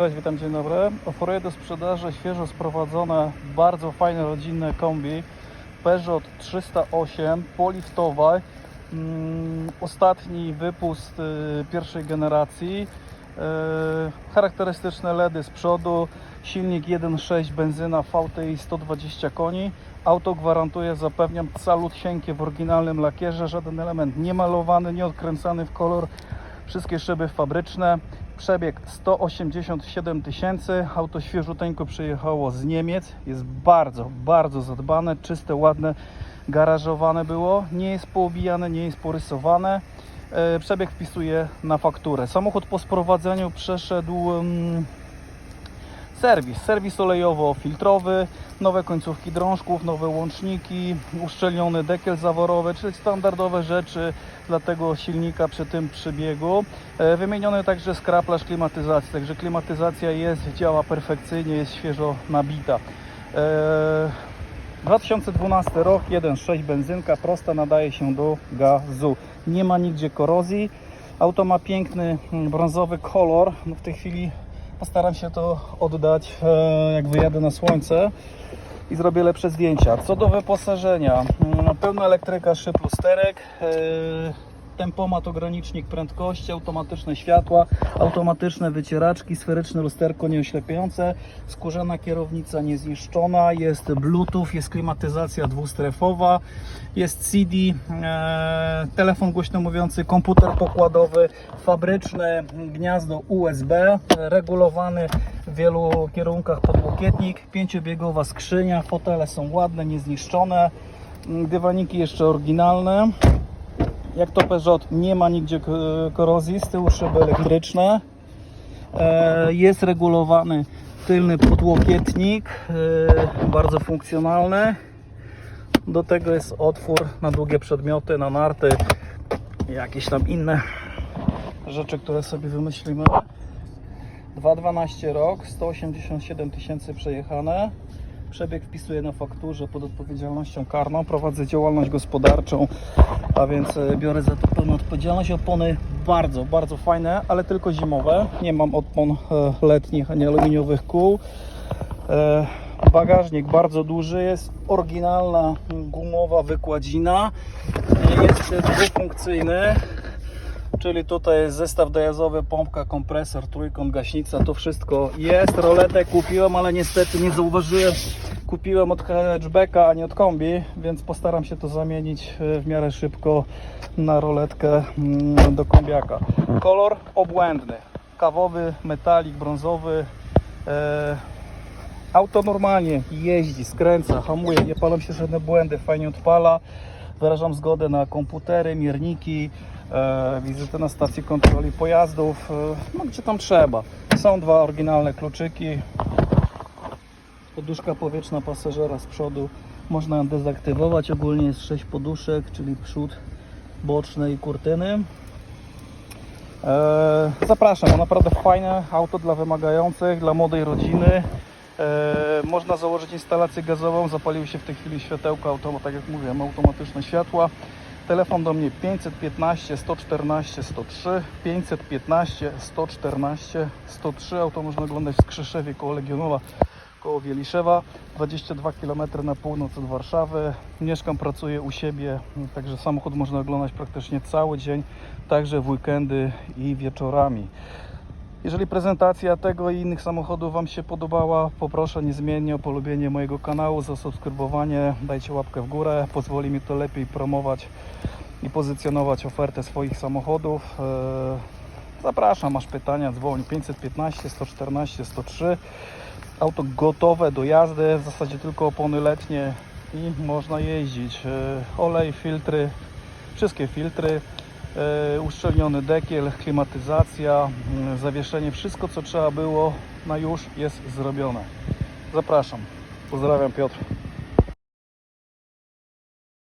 Cześć, witam, dzień dobry. Oferuję do sprzedaży świeżo sprowadzone, bardzo fajne rodzinne kombi Peugeot 308 poliftowe. Mm, ostatni wypust y, pierwszej generacji. Y, charakterystyczne LEDy z przodu, silnik 1.6 benzyna VTI 120 koni. Auto gwarantuje, zapewniam, calutsieńkie w oryginalnym lakierze, żaden element nie malowany, nie odkręcany w kolor. Wszystkie szyby fabryczne. Przebieg 187 tysięcy. Auto świeżuteńko przyjechało z Niemiec. Jest bardzo, bardzo zadbane, czyste, ładne, garażowane było. Nie jest poobijane, nie jest porysowane. E, Przebieg wpisuje na fakturę. Samochód po sprowadzeniu przeszedł mm, serwis. Serwis olejowo-filtrowy, nowe końcówki drążków, nowe łączniki, uszczelniony dekiel zaworowy, czyli standardowe rzeczy dla tego silnika przy tym przebiegu. E, Wymieniony także skraplarz klimatyzacji, także klimatyzacja jest, działa perfekcyjnie, jest świeżo nabita. E, 2012 rok, 1.6 benzynka, prosta, nadaje się do gazu. Nie ma nigdzie korozji. Auto ma piękny mm, brązowy kolor. No w tej chwili postaram się to oddać, e, jak wyjadę na słońce i zrobię lepsze zdjęcia. Co do wyposażenia, mm, pełna elektryka, szyb lusterek, e, tempomat, ogranicznik prędkości, automatyczne światła, automatyczne wycieraczki, sferyczne lusterko nieoślepiające, skórzana kierownica niezniszczona, jest bluetooth, jest klimatyzacja dwustrefowa, jest CD, e, telefon głośno mówiący, komputer pokładowy, fabryczne gniazdo USB, regulowany w wielu kierunkach podłokietnik, pięciobiegowa skrzynia, fotele są ładne, niezniszczone, dywaniki jeszcze oryginalne. Jak to Peugeot nie ma nigdzie korozji, z tyłu szyby elektryczne. E, Jest regulowany tylny podłokietnik, e, bardzo funkcjonalny. Do tego jest otwór na długie przedmioty, na narty, jakieś tam inne rzeczy, które sobie wymyślimy. 2,12 rok, 187 tysięcy przejechane. Przebieg wpisuję na fakturze pod odpowiedzialnością karną. Prowadzę działalność gospodarczą, a więc e, biorę za to pełną odpowiedzialność. Opony bardzo, bardzo fajne, ale tylko zimowe. Nie mam opon e, letnich ani aluminiowych kół. E, Bagażnik bardzo duży jest, oryginalna gumowa wykładzina. Jest dwufunkcyjny, czyli tutaj jest zestaw dojazdowy, pompka, kompresor, trójkąt, gaśnica, to wszystko jest. Roletę kupiłem, ale niestety nie zauważyłem. Kupiłem od hatchbacka, a nie od kombi, więc postaram się to zamienić e, w miarę szybko na roletkę mm, do kombiaka. Kolor obłędny, kawowy, metalik brązowy. E, Auto normalnie jeździ, skręca, hamuje, nie palą się żadne błędy, fajnie odpala. Wyrażam zgodę na komputery, mierniki, e, wizytę na stacji kontroli pojazdów, e, no gdzie tam trzeba. Są dwa oryginalne kluczyki. Poduszka powietrzna pasażera z przodu. Można ją dezaktywować. Ogólnie jest 6 poduszek, czyli przód, boczne i kurtyny. E, zapraszam, naprawdę fajne auto dla wymagających, dla młodej rodziny. E, można założyć instalację gazową, zapaliły się w tej chwili światełka, automa, tak jak mówiłem, automatyczne światła. Telefon do mnie 515 114 103 515 114 103. Auto można oglądać w Skrzeszewie koło Legionowa, koło Wieliszewa, 22 km na północ od Warszawy. Mieszkam, pracuję u siebie, także samochód można oglądać praktycznie cały dzień, także w weekendy i wieczorami. Jeżeli prezentacja tego i innych samochodów Wam się podobała, poproszę niezmiennie o polubienie mojego kanału, zasubskrybowanie, dajcie łapkę w górę, pozwoli mi to lepiej promować i pozycjonować ofertę swoich samochodów. Eee, Zapraszam, masz pytania, dzwoń 515 114 103. Auto gotowe do jazdy, w zasadzie tylko opony letnie i można jeździć. Eee, Olej, filtry, wszystkie filtry. E, uszczelniony dekiel, klimatyzacja, zawieszenie, wszystko co trzeba było na już jest zrobione. Zapraszam. Pozdrawiam Piotr.